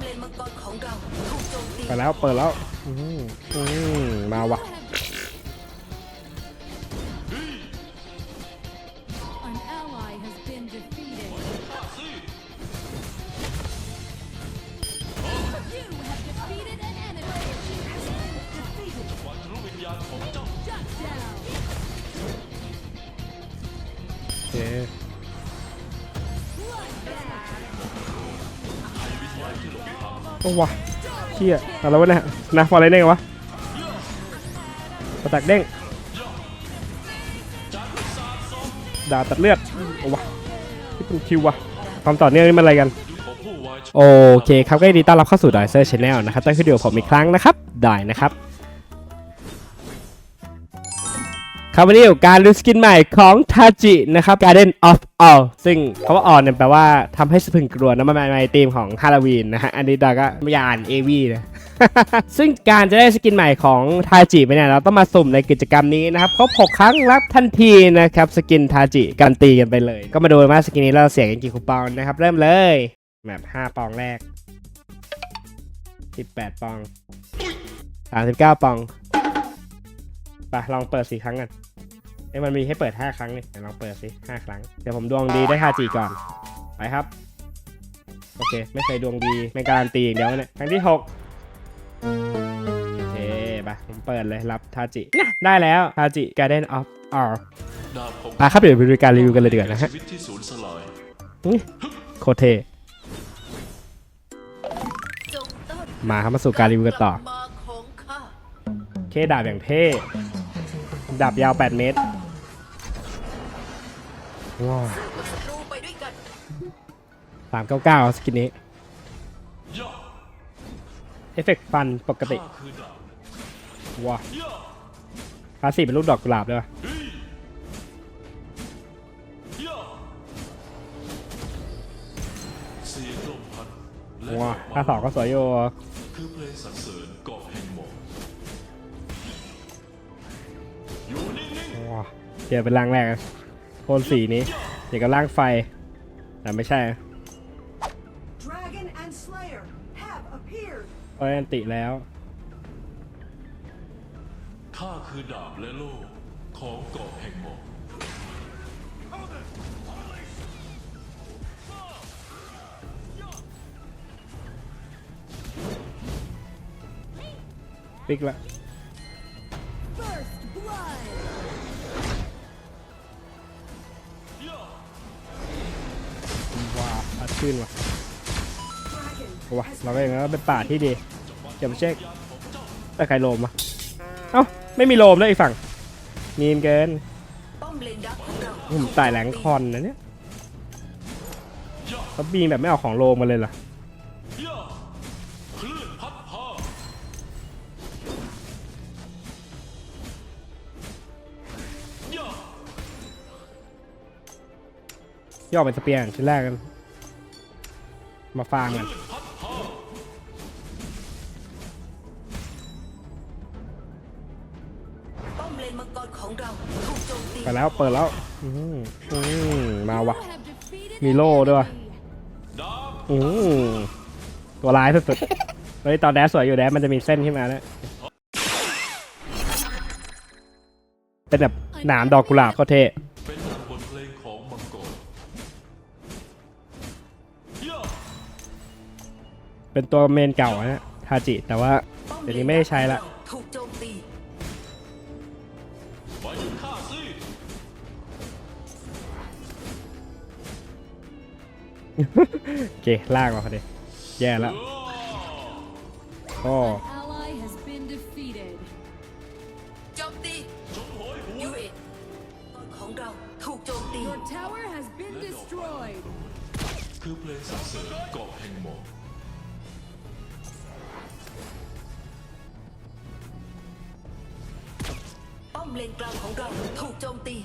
เลนมังกรของเราถูกโจมตีไปแล้วเปิดแล้วอืมอืมมาว่ะ An ally has been defeated. You have defeated an enemy. Shut down. โอเค โอ้วะเชี่ยอะไรวะเนี่ยนะฟอร์เรนเด้งวะกระตักเด้งดาตัดเลือดโอ้วะที่เป็นคิววะความต่อเนื่องนี่มันอะไรกันโอเคครับก็ดีต้อนรับเข้าสู่ดอยเซอร์ชแนลนะครับตั้งขึ้นเดียวผมอีกครั้งนะครับได้นะครับ ครับวันนี้อยู่การดูสกินใหม่ของทาจินะครับ Garden of All ซึ่งคำว่า all เนี่ยแปลว่าทำให้สะพึงกลัวนะมันมาในธีมของฮาโลวีนนะฮะ อันนี้ดาก็ไม่อยากอ่าน AV นะซึ่งการจะได้สกินใหม่ของทาจิไปเนี่ยเราต้องมาสุ่มในกิจกรรมนี้นะครับครบ6ครั้งรับทันทีนะครับสกินทาจิการตีกันไปเลย ก็มาดูว่าสกินนี้เราเสียกันกี่คูปองนะครับเริ่มเลยแบบ5ปองแรก 18 ปอง 39 ปองไปลองเปิดสี่ครั้งกัน อ้ยมันมีให้เปิด 5 ครั้งนี่เดี๋ยวลองเปิดสิ5ครั้ง เดี๋ยวผมดวงดีได้ฮาจิก่อน ไปครับ โอเค ไม่เคยดวงดีไม่การันตีอย่างเดียวเนี่ย ครั้งที่ 6 โอเคไปผมเปิดเลยรับทาจินะได้แล้วทาจิ Garden of R ดาบของไปครับเดี๋ยวไปดูการรีวิวกันเลยเดีกว่านะฮะชีวิตที่สูญสลายโคตรเทมาครับมาสู่การรีวิวกันต่อกลับมาขอเคดาบอย่างเท่ดาบยาว 8 เมตร ว้าวสามเก้าเก้าสกินนี้ เอฟเฟกต์ฟันปกติข้าคือดาบว้าวย่าพาสีเป็นรูปดอกกุหลาบด้วยวะว้าฟ้าสองก็สวยอยู่คือเพลงสรรเสริญกาะแห่งหมอกอยู่นิ่งว้าวเจอเป็นร่างแรก โทนสีนี้เดี๋ยวกับร่างไฟ แต่ไม่ใช่ Dragon and Slayer have appeared. เพราะอันติแล้วๆข้าคือดาบและโล่ของเกาะแห่งหมอกปิกละ ขึ้นว่ะว้าเราก็อย่างนั้นก็เป็นป่าที่ดีเก็บเช็คแต่ใครโลมวะเอ้าไม่มีโลมแล้วอีกฝั่งมีนเกินป้อมเกของเราผมไต่แหลงคอนนะเนี่ยเขาบีมแบบไม่เอาของโลมมาเลยเหรอย่าคลื่นพัดพาย่าย่อเป็นสเปียร์ชิ้นแรกกัน มาฟาร์มกันพัดพาป้อมเลนมังกรของเราถูกโจมตีไปแล้วเปิดแล้วอืมอืมมาว่ะ You have defeated Mi an lô ด้วย enemy. ดาบอืมตัวร้ายสุดๆเฮ้ยตอนแดสสวยอยู่แดสมันจะมีเส้นขึ้นมาแล้วเป็นแบบหนามดอกกุหลาบก็เท่ เป็นตัวเมนเก่าอะนะทาจิ แต่ว่าป้อมเดี๋ยวนี้ไม่ได้ใช้ละถูกโจมตีมาหยุดข้าสิโอเคลากมาพอดีแย่แล้วโอ้ Ally has been defeated. โจมตีจงโหยหวนยูเอ็ดของเราถูกโจมตี Your tower has been destroyed. คือเพลงสรรเสริญเกาะแห่งหมอก เลนกลางของเราถูกโจมตี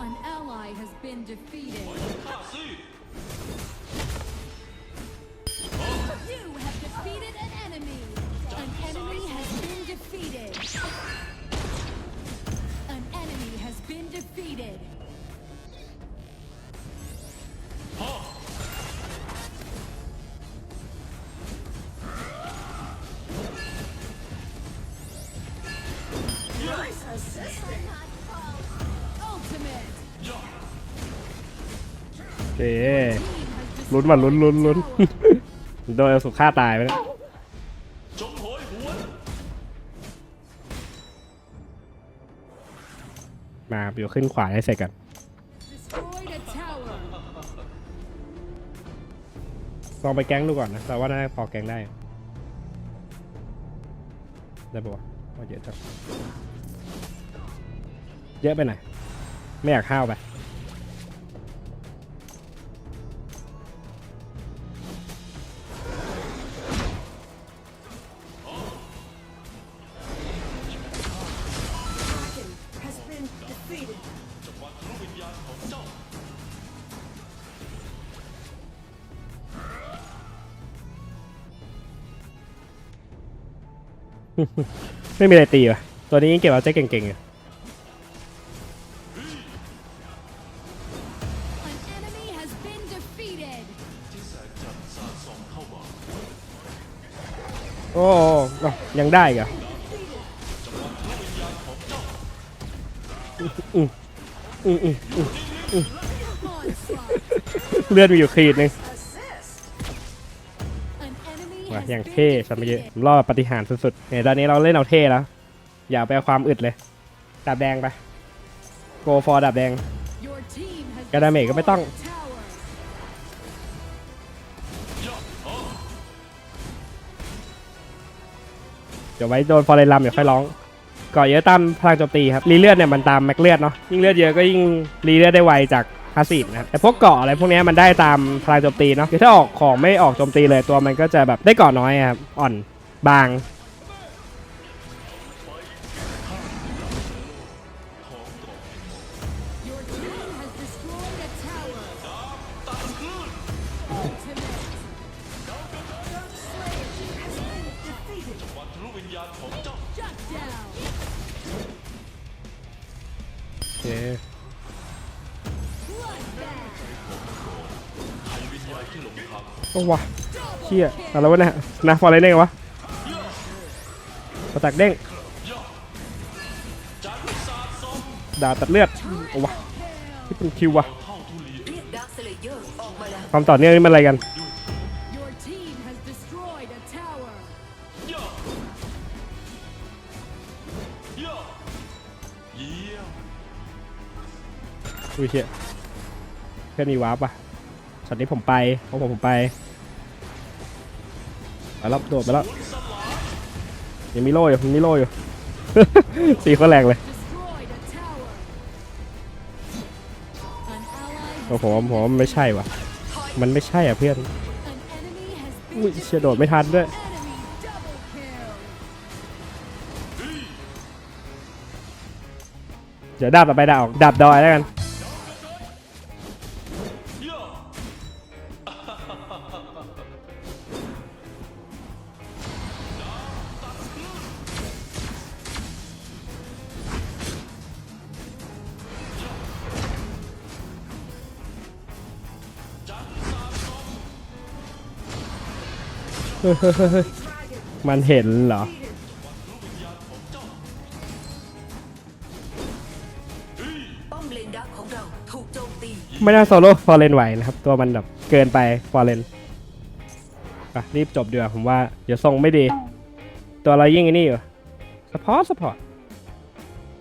An ally has been defeated. ข้าสิ You คลุ้นมาลุ้นลุ้นลุ้นโดนเอาสุฆ่าตายไปแล้วจงโหยหวนมาเดี๋ยวขึ้นขวาให้เสร็จกันลองไปแก๊งดูก่อนนะแต่ว่าน่าจะพอแก๊งได้ ได้ปะวะเยอะจังเยอะไปไหนไม่อยากห้าวไป ไม่มีอะไรตีว่ะ ตัวนี้ยิ่งเก็บเอาใจเก่งๆอยู่ An enemy has been defeated. ที่แสงโอ้ยังได้กเหรอเลือดมีอยู่ขีดหนึง ว่ะอย่างเท่สัมเยอะรอดปฏิหารสุดๆเนี่ยตอนนี้เราเล่นเอาเท่แล้ว อย่าไปเอาความอึดเลยดาบแดงไปโกฟอร์ดาบแดงกระดาเมจก็ไม่ต้องเดี๋ยวไว้โดนฟอร์เรนลัมเดี๋ยวค่อยร้องก่อเยอะตามพลังโจมตีครับรีเลือดเนี่ยมันตามแม็กเลือดเนาะยิ่งเลือดเยอะก็ยิ่งรีเลือดได้ไวจาก พาสซีฟนะครับแต่พวกเกาะอะไรพวกนี้มันได้ตามพลังโจมตีเนาะคือถ้าออกของไม่ออกโจมตีเลยตัวมันก็จะแบบได้เกาะน้อยอะครับอ่อนบาง โอ้วะเชี่ยอะไรวะเนี่ยนะฟอร์เรนได้งวะประตักเด้งด่าตัดเลือดโอ้วะที่เป็นคิววะความต่อเนื่องนี่มันอะไรกันอุ้ยเชี่ยเพื่นมีวาร์ปว่ะ ช็อตนี้ผมไปเพราะผมผมไปไปแล้วโดดไปแล้วยังมีโล่อยู่ยังมีโล่อยู่ ตีเขาแรงเลยโอ้โหผมผมไม่ใช่ว่ะ มันไม่ใช่อะเพื่อนอุ้ยเชียโดดไม่ทันด้วยเดี๋ยวดาบต่อไปดาบออกดาบดอยแล้วกัน มันเห็นเหรอ ไม่น่าโซโล่ฟอร์เรนไหวนะครับ ตัวมันแบบเกินไปฟอร์เรนอะรีบจบดีกว่าผมว่า เดี๋ยวทรงไม่ดี ตัวเรายิ่งไอ้นี่อยู่สปอร์ตสปอร์ต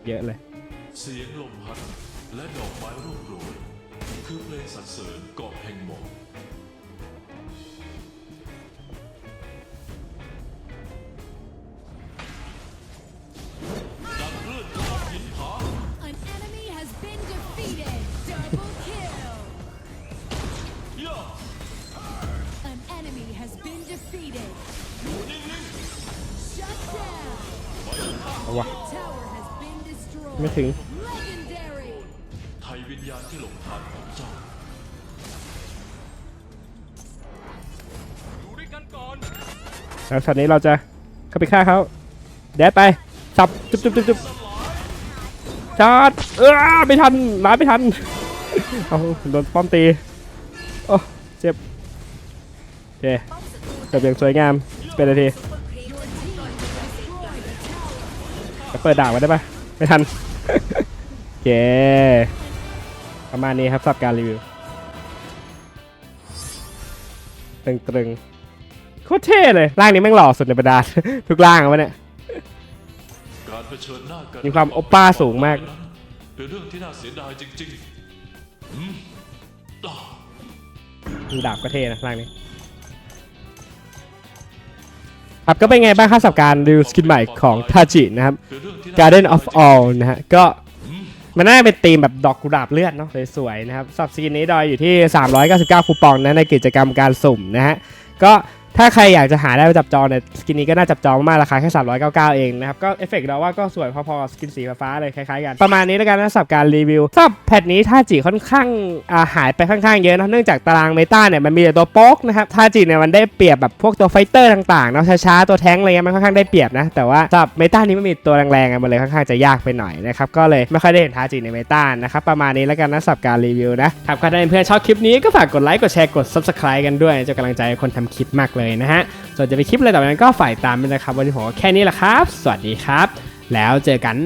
เยอะเลยเสียงลมพัดและดอกไม้ร่วงโรยคือเพลงสรรเสริญกอก เอาวะ Tower has been destroyed. ไม่ถึง Legendary. ๆไทยวิญญาณที่หลงทางของเจ้าอยู่ด้วยกันก่อนแล้วช็อตนี้เราจะเข้าไปฆ่าเขาแดดไปสับจุ๊บจุ๊บจุ๊บจุ๊บชาร์จเออไม่ทันล้านไม่ทันเอาโดนป้อมตีโอ้เจ็บโอเคป้อมศัตรูจบอย่างสวยงามเป็นนาทีซุปเปอร์ครีป เปิดด่าไว้ได้ปะ An ไม่ทัน โอเค ประมาณนี้ครับสำหรับการรีวิวตึงตรึงๆโคตรเท่เลย ร่างนี้แม่งหล่อสุดในบรรดา ทุกร่างอะวะเนี่ยการเผชิญหน้ากันมีความโอป้าสูงมาก เป็นเรื่องที่น่าเสียดายจริงๆอืมอ่าดาบก็เท่นะร่างนี้ ครับก็เป็นไงบ้างครับสับการรีวิวสกินใหม่ของทาจินะครับ Garden of All นะฮะก็มันน่าจะเป็นธีมแบบดอกกุหลาบเลือดเนาะสวยๆนะครับสับสกินนี้ดอยอยู่ที่ 399 คูปองนะในกิจกรรมการสุ่มนะฮะก็ ถ้าใครอยากจะหาได้ไปจับจองเนี่ยสกินนี้ก็น่าจับจองมากราคาแค่ 399 เองนะครับ ก็เอฟเฟกต์เราว่าก็สวยพอๆกับสกินสีฟ้าเลยคล้ายๆกัน ประมาณนี้แล้วกันนะสำหรับการรีวิวสำหรับแพทนี้ท่าจิค่อนข้างาหายไปค่อนข้างเยอะนะเนื่องจากตารางเมตาเนี่ยมันมีแต่ตัวโป๊กนะครับท่าจิเนี่ยมันได้เปรียบแบบพวกตัวไฟเตอร์ต่างๆเนาะช้าๆตัวแท้งอะไรเงี้ยมันค่อนข้างได้เปรียบนะแต่ว่าสำหรับเมตานี้มันมีตัวแรงๆอะมันเลยค่อนข้างจะยากไปหน่อยนะครับก็เลยไม่ค่อยได้เห็นท่าจิในเมตานะครับประมาณนี้แล้วกันนะสำหรับการรีวิวนะครับถ้าเพื่อนๆชอบคลิปนี้ก็ฝากกดไลค์กดแชร์กด subscribe กันด้วยจะกำลังใจคนทำคลิปมากเลยนะฮะ ส่วนจะไปคลิปอะไรต่อไปนั้นก็ฝ่ายตามไปนะครับ วันนี้ผมก็แค่นี้แหละครับ สวัสดีครับ แล้วเจอกัน